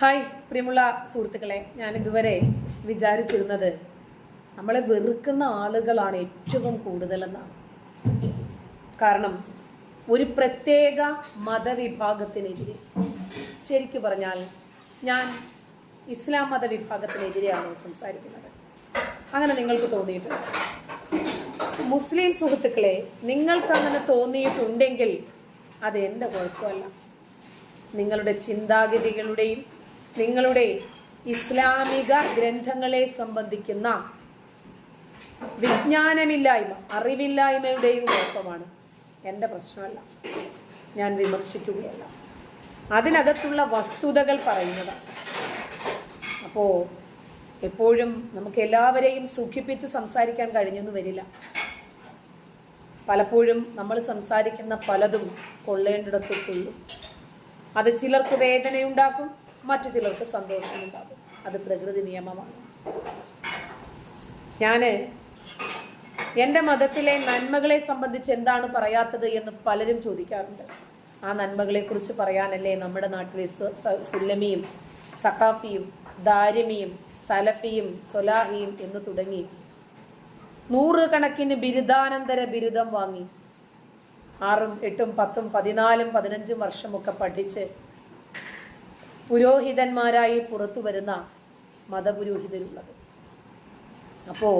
Hi പ്രിയമുള്ള സുഹൃത്തുക്കളെ. ഞാൻ ഇതുവരെ വിചാരിച്ചിരുന്നത് നമ്മളെ വെറുക്കുന്ന ആളുകളാണ് ഏറ്റവും കൂടുതലെന്നാണ്. കാരണം ഒരു പ്രത്യേക മതവിഭാഗത്തിനെതിരെ ശരിക്കു പറഞ്ഞാൽ ഞാൻ ഇസ്ലാം മതവിഭാഗത്തിനെതിരെയാണ് സംസാരിക്കുന്നത്. അങ്ങനെ നിങ്ങൾക്ക് തോന്നിയിട്ടുണ്ട്? മുസ്ലിം സുഹൃത്തുക്കളെ നിങ്ങൾക്ക് അങ്ങനെ തോന്നിയിട്ടുണ്ടെങ്കിൽ അത് എന്റെ കുഴപ്പമല്ല. നിങ്ങളുടെ ചിന്താഗതികളുടെയും നിങ്ങളുടെ ഇസ്ലാമിക ഗ്രന്ഥങ്ങളെ സംബന്ധിക്കുന്ന വിജ്ഞാനമില്ലായ്മ അറിവില്ലായ്മയുടെയും കുഴപ്പമാണ്. എന്റെ പ്രശ്നമല്ല. ഞാൻ വിമർശിക്കുകയല്ല. അതിനകത്തുള്ള വസ്തുതകൾ പറയുന്നതാണ്. അപ്പോൾ എപ്പോഴും നമുക്ക് എല്ലാവരെയും സുഖിപ്പിച്ച് സംസാരിക്കാൻ കഴിഞ്ഞെന്ന് വരില്ല. പലപ്പോഴും നമ്മൾ സംസാരിക്കുന്ന പലതും കൊള്ളേണ്ടിടത്ത് കൊള്ളും അത് ചിലർക്ക് വേദനയുണ്ടാക്കും മറ്റു ചിലർക്ക് സന്തോഷമുണ്ടാകും. അത് പ്രകൃതി നിയമമാണ്. ഞാൻ എന്റെ മതത്തിലെ നന്മകളെ സംബന്ധിച്ച് എന്താണ് പറയാത്തത് എന്ന് പലരും ചോദിക്കാറുണ്ട്. ആ നന്മകളെ കുറിച്ച് പറയാനല്ലേ നമ്മുടെ നാട്ടിലെ സുല്ലമിയും സഖാഫിയും ദാരിമിയും സലഫിയും സൊലാഹിയും എന്ന് തുടങ്ങി. നൂറുകണക്കിന് ബിരുദാനന്തര ബിരുദം വാങ്ങി. ആറും എട്ടും പത്തും പതിനാലും പതിനഞ്ചും വർഷമൊക്കെ പഠിച്ച് പുരോഹിതന്മാരായി പുറത്തു വരുന്ന മതപുരോഹിതരുള്ളത്. അപ്പോൾ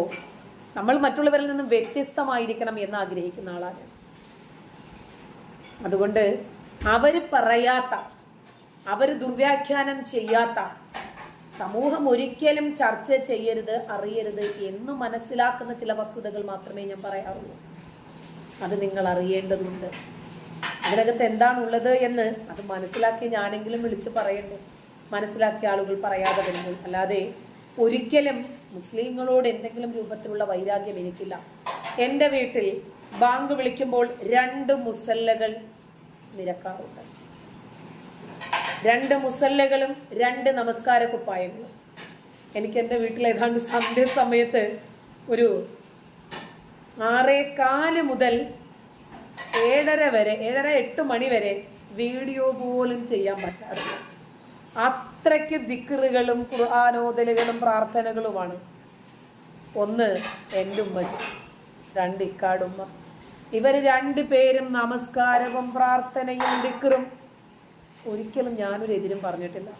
നമ്മൾ മറ്റുള്ളവരിൽ നിന്നും വ്യത്യസ്തമായിരിക്കണം എന്ന് ആഗ്രഹിക്കുന്ന ആളാണ് അതുകൊണ്ട് അവർ പറയാത്ത അവർ ദുർവ്യാഖ്യാനം ചെയ്യാത്ത സമൂഹം ഒരിക്കലും ചർച്ച ചെയ്യരുത് അറിയരുത് എന്ന് മനസ്സിലാക്കുന്ന ചില വസ്തുതകൾ മാത്രമേ ഞാൻ പറയാറുള്ളൂ. അത് നിങ്ങൾ അറിയേണ്ടതുണ്ട്. അതിനകത്ത് എന്താണുള്ളത് എന്ന് അത് മനസ്സിലാക്കി ഞാനെങ്കിലും വിളിച്ച് പറയണ്ടേ മനസ്സിലാക്കിയ ആളുകൾ പറയാതെ വരുമ്പോൾ അല്ലാതെ ഒരിക്കലും മുസ്ലിങ്ങളോട് എന്തെങ്കിലും രൂപത്തിലുള്ള വൈരാഗ്യം എനിക്കില്ല. എന്റെ വീട്ടിൽ ബാങ്ക് വിളിക്കുമ്പോൾ രണ്ട് മുസല്ലകൾ നിരക്കാറുണ്ട്. രണ്ട് മുസല്ലകളും രണ്ട് നമസ്കാര കുപ്പായങ്ങളും എനിക്ക് എന്റെ വീട്ടിൽ ഏതാണ്ട് സന്ധ്യ സമയത്ത് ഒരു ആറേ കാൽ മുതൽ ഏഴര വരെ ഏഴര എട്ട് മണി വരെ വീഡിയോ പോലും ചെയ്യാൻ പറ്റാറില്ല. അത്രയ്ക്ക് ദിക്കറുകളും ഖുർആാനോദലുകളും പ്രാർത്ഥനകളുമാണ്. ഒന്ന് എന്റെ ഉമ്മച്ചി. രണ്ട് ഇക്കാടുമ്മ ഇവർ രണ്ടു പേരും നമസ്കാരവും പ്രാർത്ഥനയും ദിക്കറും ഒരിക്കലും ഞാനൊരു എതിരും പറഞ്ഞിട്ടില്ല.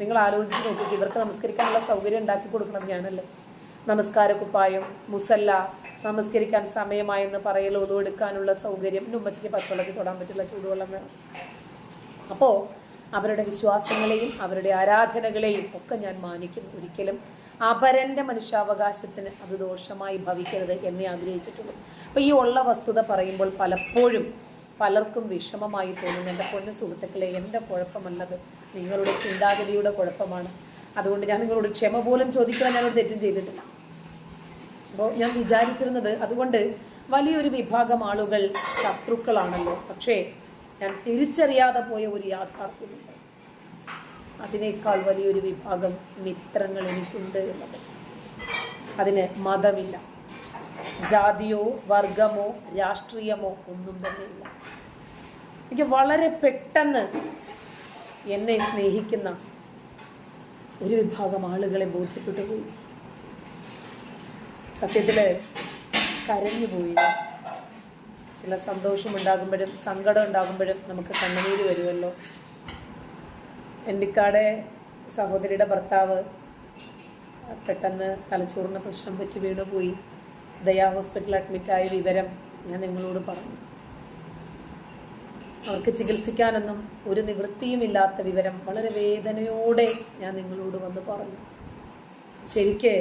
നിങ്ങൾ ആലോചിച്ച് നോക്കിയിട്ട് ഇവർക്ക് നമസ്കരിക്കാനുള്ള സൗകര്യം ഉണ്ടാക്കി കൊടുക്കണം ഞാനല്ലേ. നമസ്കാര കുപ്പായം മുസല്ല നമസ്കരിക്കാൻ സമയമായെന്ന് പറയൽ ഒതുവെടുക്കാനുള്ള സൗകര്യം ഉമ്മച്ചിക്ക് പച്ചവെള്ളത്തിൽ തൊടാൻ പറ്റില്ല ചൂടുവെള്ളം വേണം. അപ്പോൾ അവരുടെ വിശ്വാസങ്ങളെയും അവരുടെ ആരാധനകളെയും ഒക്കെ ഞാൻ മാനിക്കും. ഒരിക്കലും അപരന്റെ മനുഷ്യാവകാശത്തിന് അത് ദോഷമായി ഭവിക്കരുത് എന്നേ ആഗ്രഹിച്ചിട്ടുള്ളൂ. അപ്പോൾ ഈ ഉള്ള വസ്തുത പറയുമ്പോൾ പലപ്പോഴും പലർക്കും വിഷമമായി തോന്നുന്നു. എന്റെ പൊന്നു സുഹൃത്തുക്കളെ എന്റെ കുഴപ്പമല്ലത്. നിങ്ങളുടെ ചിന്താഗതിയുടെ കുഴപ്പമാണ്. അതുകൊണ്ട് ഞാൻ നിങ്ങളോട് ക്ഷമ പോലും ചോദിക്കാൻ ഞാനൊരു തെറ്റും ചെയ്തിട്ടില്ല. അപ്പോൾ ഞാൻ വിചാരിച്ചിരുന്നത് അതുകൊണ്ട് വലിയൊരു വിഭാഗം ആളുകൾ ശത്രുക്കളാണല്ലോ. പക്ഷേ ഞാൻ തിരിച്ചറിയാതെ പോയ ഒരു യാഥാർത്ഥ്യമുണ്ട്. അതിനേക്കാൾ വലിയൊരു വിഭാഗം മിത്രങ്ങൾ എനിക്കുണ്ട് എന്നത്. അതിന് മതമില്ല. ജാതിയോ വർഗമോ രാഷ്ട്രീയമോ ഒന്നും തന്നെയില്ല. എനിക്ക് വളരെ പെട്ടെന്ന് എന്നെ സ്നേഹിക്കുന്ന ഒരു വിഭാഗം ആളുകളെ ബോധ്യപ്പെട്ടു പോയി. സത്യത്തിൽ കരഞ്ഞു പോയി. ചില സന്തോഷം ഉണ്ടാകുമ്പോഴും സങ്കടം ഉണ്ടാകുമ്പോഴും നമുക്ക് കണ്ണുനീര് വരുമല്ലോ. എന്റെക്കാടെ സഹോദരിയുടെ ഭർത്താവ് പെട്ടെന്ന് തലച്ചോറിന് പ്രശ്നം പറ്റി വീണുപോയി ദയാ ഹോസ്പിറ്റലിൽ അഡ്മിറ്റായ വിവരം ഞാൻ നിങ്ങളോട് പറഞ്ഞു. അവർക്ക് ചികിത്സിക്കാനൊന്നും ഒരു നിവൃത്തിയുമില്ലാത്ത വിവരം വളരെ വേദനയോടെ ഞാൻ നിങ്ങളോട് വന്ന് പറഞ്ഞു. ശരിക്ക്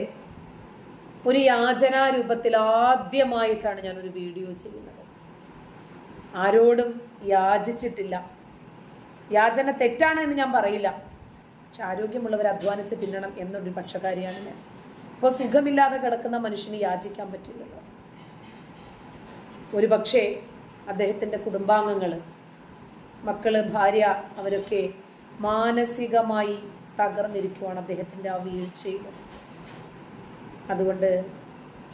ഒരു യാചനാ രൂപത്തിൽ ആദ്യമായിട്ടാണ് ഒരു വീഡിയോ ചെയ്യുന്നത്. ആരോടും യാചിച്ചിട്ടില്ല. യാചന തെറ്റാണ് എന്ന് ഞാൻ പറയില്ല. പക്ഷെ ആരോഗ്യമുള്ളവർ അധ്വാനിച്ച് തിന്നണം എന്നൊരു പക്ഷക്കാരിയാണ് ഞാൻ. ഇപ്പോൾ സുഖമില്ലാതെ കിടക്കുന്ന മനുഷ്യന് യാചിക്കാൻ പറ്റില്ലല്ലോ. ഒരു പക്ഷേ അദ്ദേഹത്തിന്റെ കുടുംബാംഗങ്ങൾ മക്കൾ ഭാര്യ അവരൊക്കെ മാനസികമായി തകർന്നിരിക്കുവാണ് അദ്ദേഹത്തിന്റെ ആ വീഴ്ചയിൽ അതുകൊണ്ട്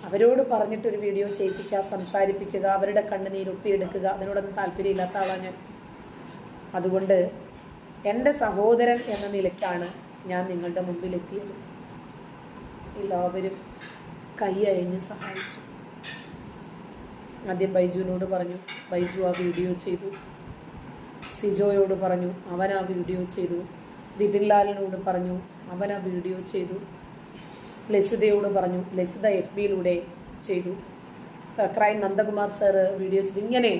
അവരോട് പറഞ്ഞിട്ടൊരു വീഡിയോ ചെയ്യിപ്പിക്കുക സംസാരിപ്പിക്കുക അവരുടെ കണ്ണുനീർ ഒപ്പിയെടുക്കുക അതിനോടൊന്നും താല്പര്യമില്ലാത്ത ആളാണ് ഞാൻ. അതുകൊണ്ട് എന്റെ സഹോദരൻ എന്ന നിലയ്ക്കാണ് ഞാൻ നിങ്ങളുടെ മുമ്പിൽ എത്തിയത് എല്ലാവരും കൈ സഹായിച്ചു. ആദ്യം ബൈജുവിനോട് പറഞ്ഞു ബൈജു ആ വീഡിയോ ചെയ്തു. സിജോയോട് പറഞ്ഞു അവൻ ആ വീഡിയോ ചെയ്തു. വിപിൻ ലാലിനോട് പറഞ്ഞു അവൻ ആ വീഡിയോ ചെയ്തു. ലസിതയോട് പറഞ്ഞു ലസിത എഫ് ബിയിലൂടെ ചെയ്തു ക്രൈം നന്ദകുമാർ സാറ് വീഡിയോ ചെയ്തു. ഇങ്ങനെ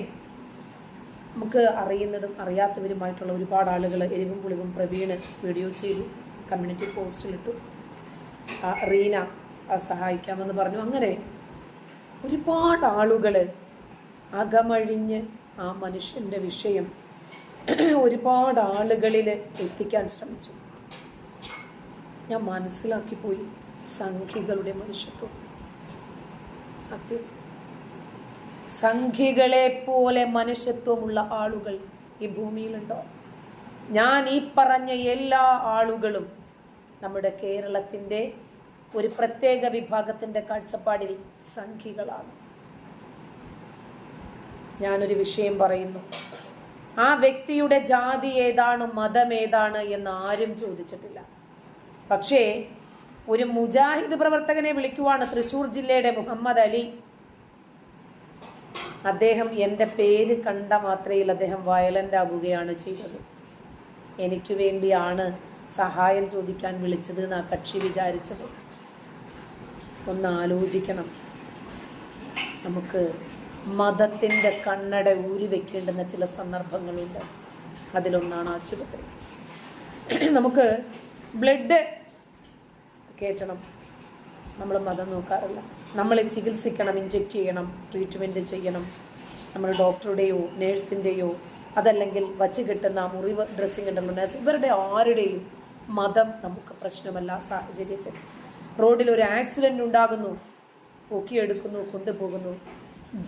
നമുക്ക് അറിയുന്നതും അറിയാത്തവരുമായിട്ടുള്ള ഒരുപാട് ആളുകൾ എരിവും പുളിവും പ്രവീണ് വീഡിയോ ചെയ്തു കമ്മ്യൂണിറ്റി പോസ്റ്റിലിട്ടു റീന സഹായിക്കാമെന്ന് പറഞ്ഞു. അങ്ങനെ ഒരുപാട് ആളുകൾ അകമഴിഞ്ഞ് ആ മനുഷ്യന്റെ വിഷയം ഒരുപാട് ആളുകളിൽ എത്തിക്കാൻ ശ്രമിച്ചു. ഞാൻ മനസ്സിലാക്കിപ്പോയി. സംഖ്യകളുടെ മനുഷ്യത്വം. സത്യം. സംഖികളെ പോലെ മനുഷ്യത്വമുള്ള ആളുകൾ ഈ ഭൂമിയിലുണ്ടോ? ഞാൻ ഈ പറഞ്ഞ എല്ലാ ആളുകളും നമ്മുടെ കേരളത്തിന്റെ ഒരു പ്രത്യേക വിഭാഗത്തിന്റെ കാഴ്ചപ്പാടിൽ സംഖികളാണ് ഞാനൊരു വിഷയം പറയുന്നു. ആ വ്യക്തിയുടെ ജാതി ഏതാണ് മതം ഏതാണ് എന്ന് ആരും ചോദിച്ചിട്ടില്ല. പക്ഷേ ഒരു മുജാഹിദ് പ്രവർത്തകനെ വിളിക്കുവാണ് തൃശൂർ ജില്ലയുടെ മുഹമ്മദ് അലി. അദ്ദേഹം എന്റെ പേര് കണ്ട മാത്രയിൽ അദ്ദേഹം വയലന്റ് ആകുകയാണ് ചെയ്തത്. എനിക്ക് വേണ്ടിയാണ് സഹായം ചോദിക്കാൻ വിളിച്ചത് എന്ന് ആ കക്ഷി വിചാരിച്ചത്. ഒന്ന് ആലോചിക്കണം. നമുക്ക് മതത്തിന്റെ കണ്ണട ഊരി വെക്കേണ്ടുന്ന ചില സന്ദർഭങ്ങളുണ്ട്. അതിലൊന്നാണ് ആശുപത്രി. നമുക്ക് ബ്ലഡ് കയറ്റണം നമ്മൾ മതം നോക്കാറില്ല. നമ്മളെ ചികിത്സിക്കണം ഇഞ്ചെക്റ്റ് ചെയ്യണം ട്രീറ്റ്മെന്റ് ചെയ്യണം. നമ്മൾ ഡോക്ടറുടെയോ നേഴ്സിന്റെയോ അതല്ലെങ്കിൽ വച്ച് കിട്ടുന്ന മുറിവ് ഡ്രസ്സിംഗ് ഉണ്ടല്ലോ നേഴ്സ് ഇവരുടെ ആരുടെയും മതം നമുക്ക് പ്രശ്നമല്ല സാഹചര്യത്തിൽ. റോഡിൽ ഒരു ആക്സിഡന്റ് ഉണ്ടാകുന്നു പൊക്കിയെടുക്കുന്നു കൊണ്ടുപോകുന്നു.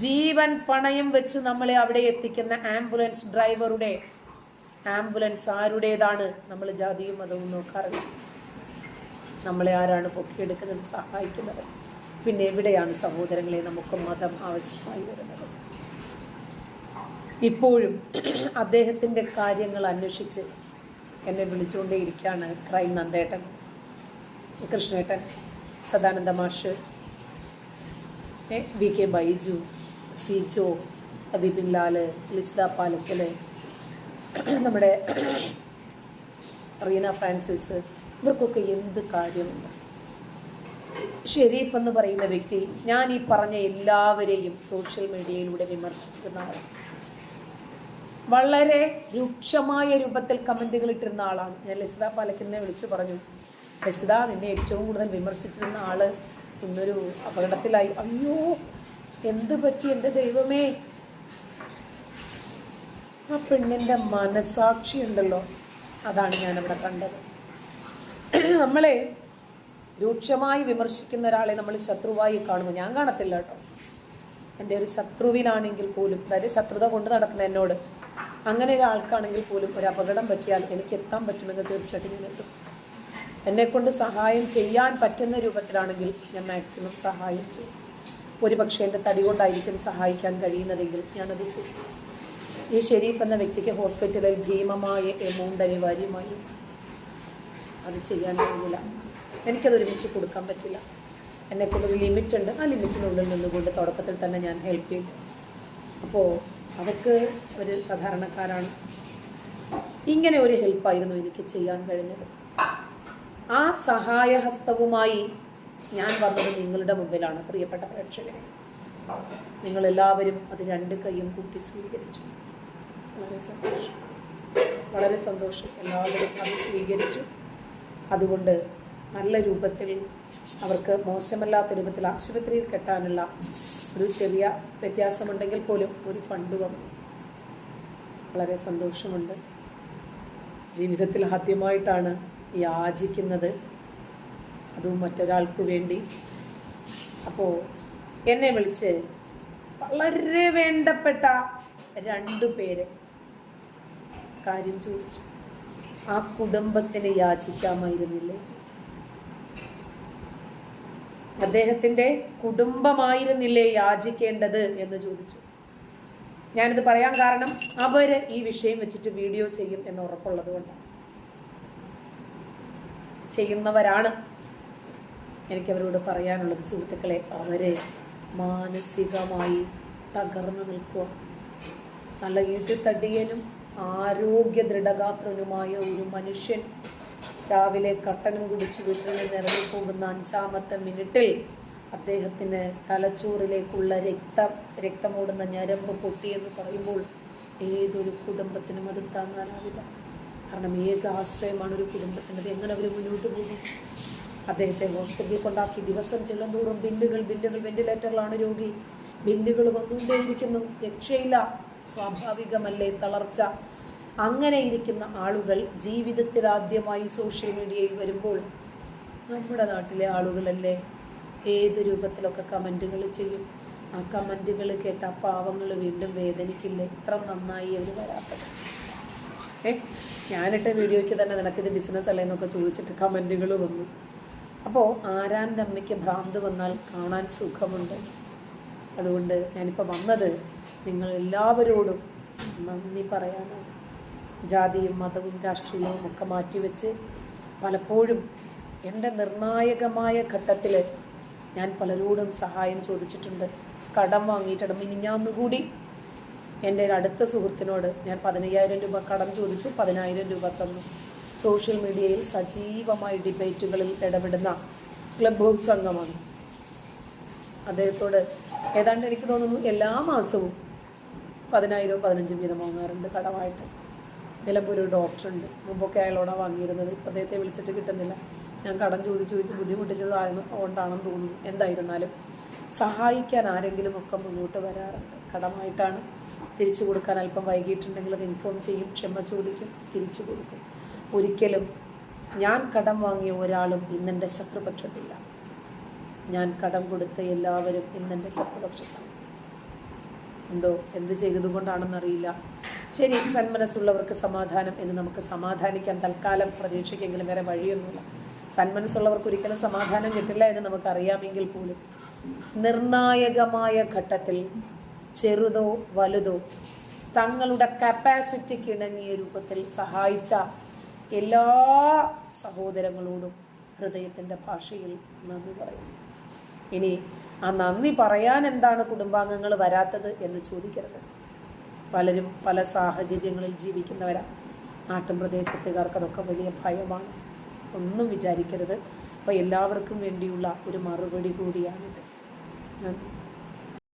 ജീവൻ പണയം വെച്ച് നമ്മളെ അവിടെ എത്തിക്കുന്ന ആംബുലൻസ് ഡ്രൈവറുടെ ആംബുലൻസ് ആരുടേതാണ്? നമ്മൾ ജാതിയും മതവും നോക്കാറില്ല. നമ്മളെ ആരാണ് പൊക്കിയെടുക്കുന്നത് സഹായിക്കുന്നത്? പിന്നെ എവിടെയാണ് സഹോദരങ്ങളെ നമുക്ക് മതം ആവശ്യമായി വരുന്നത്? ഇപ്പോഴും അദ്ദേഹത്തിന്റെ കാര്യങ്ങൾ അന്വേഷിച്ച് എന്നെ വിളിച്ചുകൊണ്ടേയിരിക്കുകയാണ് ക്രൈം നന്ദേട്ടൻ കൃഷ്ണേട്ടൻ സദാനന്ദ മാഷ് വി കെ ബൈജു സിജോ വിപിൻ ലാൽ ലിസ്ത പാലക്കൽ നമ്മുടെ റീന ഫ്രാൻസിസ് ഇവർക്കൊക്കെ എന്ത് കാര്യമുണ്ട് ഷെരീഫ് എന്ന് പറയുന്ന വ്യക്തി ഞാൻ ഈ പറഞ്ഞ എല്ലാവരെയും സോഷ്യൽ മീഡിയയിലൂടെ വിമർശിച്ചിരുന്ന ആളാണ് വളരെ രൂക്ഷമായ രൂപത്തിൽ കമന്റുകൾ ഇട്ടിരുന്ന ആളാണ്. ഞാൻ ലസിത പാലക്കിനെ വിളിച്ചു പറഞ്ഞു ലസിത നിന്നെ ഏറ്റവും കൂടുതൽ വിമർശിച്ചിരുന്ന ആൾ ഇന്നൊരു അപകടത്തിലായി. അയ്യോ എന്ത് പറ്റി? എന്റെ ദൈവമേ. ആ പെണ്ണിന്റെ മനസാക്ഷി ഉണ്ടല്ലോ അതാണ് ഞാനവിടെ കണ്ടത്. നമ്മളെ രൂക്ഷമായി വിമർശിക്കുന്ന ഒരാളെ നമ്മൾ ശത്രുവായി കാണുമ്പോൾ ഞാൻ കാണത്തില്ല കേട്ടോ. എന്റെ ഒരു ശത്രുവിനാണെങ്കിൽ പോലും അതായത് ശത്രുത കൊണ്ട് നടക്കുന്ന എന്നോട് അങ്ങനെ ഒരാൾക്കാണെങ്കിൽ പോലും ഒരു അപകടം പറ്റിയാൽ എനിക്ക് എത്താൻ പറ്റുമെങ്കിൽ തീർച്ചയായിട്ടും ഞാൻ എത്തും. എന്നെക്കൊണ്ട് സഹായം ചെയ്യാൻ പറ്റുന്ന രൂപത്തിലാണെങ്കിൽ ഞാൻ മാക്സിമം സഹായം ചെയ്യും. ഒരു പക്ഷേ എന്റെ തടി കൊണ്ടായിരിക്കും സഹായിക്കാൻ കഴിയുന്നതെങ്കിൽ ഞാനത് ചെയ്യും. ഈ ഷെരീഫ് എന്ന വ്യക്തിക്ക് ഹോസ്പിറ്റലിൽ ഭീമമായ എമൗണ്ട് അനിവാര്യമായി. അത് ചെയ്യാൻ കഴിയില്ല. എനിക്കത് ഒരുമിച്ച് കൊടുക്കാൻ പറ്റില്ല. എന്നെക്കൊണ്ടൊരു ലിമിറ്റ് ഉണ്ട്. ആ ലിമിറ്റിനുള്ളിൽ നിന്നുകൊണ്ട് തുടക്കത്തിൽ തന്നെ ഞാൻ ഹെൽപ്പ് ചെയ്യും. അപ്പോൾ അതൊക്കെ ഒരു സാധാരണക്കാരാണ്. ഇങ്ങനെ ഒരു ഹെൽപ്പായിരുന്നു എനിക്ക് ചെയ്യാൻ കഴിഞ്ഞത്. ആ സഹായഹസ്തവുമായി ഞാൻ വന്നത് നിങ്ങളുടെ മുമ്പിലാണ് പ്രിയപ്പെട്ട പ്രേക്ഷകരെ. നിങ്ങളെല്ലാവരും അത് രണ്ട് കൈയും കൂട്ടി സ്വീകരിച്ചു. വളരെ സന്തോഷം. വളരെ സന്തോഷം. എല്ലാവരും അത് സ്വീകരിച്ചു. അതുകൊണ്ട് നല്ല രൂപത്തിൽ അവർക്ക് മോശമല്ലാത്ത രൂപത്തിൽ ആശുപത്രിയിൽ കെട്ടാനുള്ള ഒരു ചെറിയ വ്യത്യാസമുണ്ടെങ്കിൽ പോലും ഒരു ഫണ്ട് വന്നു. വളരെ സന്തോഷമുണ്ട്. ജീവിതത്തിൽ ആദ്യമായിട്ടാണ് യാചിക്കുന്നത് അതും മറ്റൊരാൾക്ക് വേണ്ടി. അപ്പോൾ എന്നെ വിളിച്ച് വളരെ വേണ്ടപ്പെട്ട രണ്ടു പേര് കാര്യം ചോദിച്ചു. ആ കുടുംബത്തിന് യാചിക്കാമായിരുന്നില്ലേ? അദ്ദേഹത്തിന്റെ കുടുംബമായിരുന്നില്ലേ യാചിക്കേണ്ടത് എന്ന് ചോദിച്ചു. ഞാനിത് പറയാൻ കാരണം അവർ ഈ വിഷയം വെച്ചിട്ട് വീഡിയോ ചെയ്യും എന്ന് ഉറപ്പുള്ളത് കൊണ്ടാണ് ചെയ്യുന്നവരാണ് എനിക്കവരോട് പറയാനുള്ളത്. സുഹൃത്തുക്കളെ അവരെ മാനസികമായി തകർന്നു നിൽക്കുക നല്ല ഈട്ടിത്തടിയനും ആരോഗ്യ ദൃഢഗാത്രനുമായ ഒരു മനുഷ്യൻ രാവിലെ കട്ടനും കുടിച്ച് വീട്ടിൽ നിന്ന് ഇറങ്ങിപ്പോകുന്ന അഞ്ചാമത്തെ മിനിറ്റിൽ അദ്ദേഹത്തിന് തലച്ചോറിലേക്കുള്ള രക്തം രക്തമോടുന്ന ഞരമ്പ് പൊട്ടിയെന്ന് പറയുമ്പോൾ ഏതൊരു കുടുംബത്തിനും അത് താങ്ങാനാവില്ല. കാരണം ഏക ആശ്രയമാണ് ഒരു കുടുംബത്തിന്റെ എങ്ങനെ അവർ മുന്നോട്ട് പോകും? അദ്ദേഹത്തെ ഹോസ്പിറ്റലിൽ കൊണ്ടാക്കി ദിവസം ചെല്ലുന്തോറും ബില്ലുകൾ ബില്ലുകൾ വെന്റിലേറ്ററിലാണ് രോഗി. ബില്ലുകൾ വന്നുകൊണ്ടേയിരിക്കുന്നു. രക്ഷയില്ല. സ്വാഭാവികമല്ലേ തളർച്ച? അങ്ങനെ ഇരിക്കുന്ന ആളുകൾ ജീവിതത്തിൽ ആദ്യമായി സോഷ്യൽ മീഡിയയിൽ വരുമ്പോൾ നമ്മുടെ നാട്ടിലെ ആളുകളല്ലേ? ഏത് രൂപത്തിലൊക്കെ കമന്റുകൾ ചെയ്യും? ആ കമന്റുകൾ കേട്ട ആ പാവങ്ങൾ വീണ്ടും വേദനിക്കില്ലേ? ഇത്ര നന്നായി അവർ വരാത്തത്. ഏ? ഞാനിട്ട വീഡിയോയ്ക്ക് തന്നെ നിനക്കിത് ബിസിനസ് അല്ലേ എന്നൊക്കെ ചോദിച്ചിട്ട് കമന്റുകൾ വന്നു. അപ്പോൾ ആരാന്റെ അമ്മയ്ക്ക് ഭ്രാന്ത് വന്നാൽ കാണാൻ സുഖമുണ്ട്. അതുകൊണ്ട് ഞാനിപ്പോൾ വന്നത് നിങ്ങൾ എല്ലാവരോടും നന്ദി പറയാനാണ്. ജാതിയും മതവും രാഷ്ട്രീയവും ഒക്കെ മാറ്റിവെച്ച് പലപ്പോഴും എന്റെ നിർണായകമായ ഘട്ടത്തിൽ ഞാൻ പലരോടും സഹായം ചോദിച്ചിട്ടുണ്ട്. കടം വാങ്ങിയിട്ടുണ്ട്. മിനിഞ്ഞാന്നുകൂടി എന്റെ ഒരു അടുത്ത സുഹൃത്തിനോട് ഞാൻ പതിനയ്യായിരം രൂപ കടം ചോദിച്ചു. പതിനായിരം രൂപ തന്നു. സോഷ്യൽ മീഡിയയിൽ സജീവമായി ഡിബേറ്റുകളിൽ ഇടപെടുന്ന ക്ലബ് ഹൗസ് അംഗമാണ്. അദ്ദേഹത്തോട് ഏതാണ്ട് എനിക്ക് തോന്നുന്നു എല്ലാ മാസവും പതിനായിരവും പതിനഞ്ചും വീതം വാങ്ങാറുണ്ട് കടമായിട്ട്. നിലമ്പൂർ ഒരു ഡോക്ടറുണ്ട്. മുമ്പൊക്കെ അയാളോടാണ് വാങ്ങിയിരുന്നത്. ഇപ്പം അദ്ദേഹത്തെ വിളിച്ചിട്ട് കിട്ടുന്നില്ല. ഞാൻ കടം ചോദിച്ചു ചോദിച്ച് ബുദ്ധിമുട്ടിച്ചതായിരുന്നു. കൊണ്ടാണെന്ന് തോന്നുന്നു. എന്തായിരുന്നാലും സഹായിക്കാൻ ആരെങ്കിലും ഒക്കെ മുന്നോട്ട് വരാറുണ്ട്. കടമായിട്ടാണ് തിരിച്ചു കൊടുക്കാൻ അല്പം വൈകിട്ടുണ്ടെങ്കിൽ അത് ഇൻഫോം ചെയ്യും. ക്ഷമ ചോദിക്കും. തിരിച്ചു കൊടുക്കും. ഒരിക്കലും ഞാൻ കടം വാങ്ങിയ ഒരാളും ഇന്നെന്റെ ശത്രുപക്ഷത്തില്ല. ഞാൻ കടം കൊടുത്ത എല്ലാവരും ഇന്നെന്റെ ശത്രുപക്ഷത്താണ് എന്തോ എന്ത് ചെയ്തതുകൊണ്ടാണെന്നറിയില്ല ശരി സന്മനസ്സുള്ളവർക്ക് സമാധാനം എന്ന് നമുക്ക് സമാധാനിക്കാൻ തൽക്കാലം പ്രതീക്ഷിക്കെങ്കിലും വേറെ വഴിയൊന്നുമില്ല. സന്മനസ്സുള്ളവർക്ക് ഒരിക്കലും സമാധാനം കിട്ടില്ല എന്ന് നമുക്കറിയാമെങ്കിൽ പോലും. നിർണായകമായ ഘട്ടത്തിൽ ചെറുതോ വലുതോ തങ്ങളുടെ കപ്പാസിറ്റിക്ക് ഇണങ്ങിയ രൂപത്തിൽ സഹായിച്ച എല്ലാ സഹോദരങ്ങളോടും ഹൃദയത്തിന്റെ ഭാഷയിൽ നന്ദി പറയുന്നു. ഇനി ആ നന്ദി പറയാൻ എന്താണ് കുടുംബാംഗങ്ങൾ വരാത്തത് എന്ന് ചോദിക്കരുത്. പലരും പല സാഹചര്യങ്ങളിൽ ജീവിക്കുന്നവരാണ് നാട്ടും പ്രദേശത്തുകാർക്ക് അതൊക്കെ വലിയ ഭയമാണ്. ഒന്നും വിചാരിക്കരുത്. അപ്പോൾ എല്ലാവർക്കും വേണ്ടിയുള്ള ഒരു മറുപടി കൂടിയാണിത്. നന്ദി.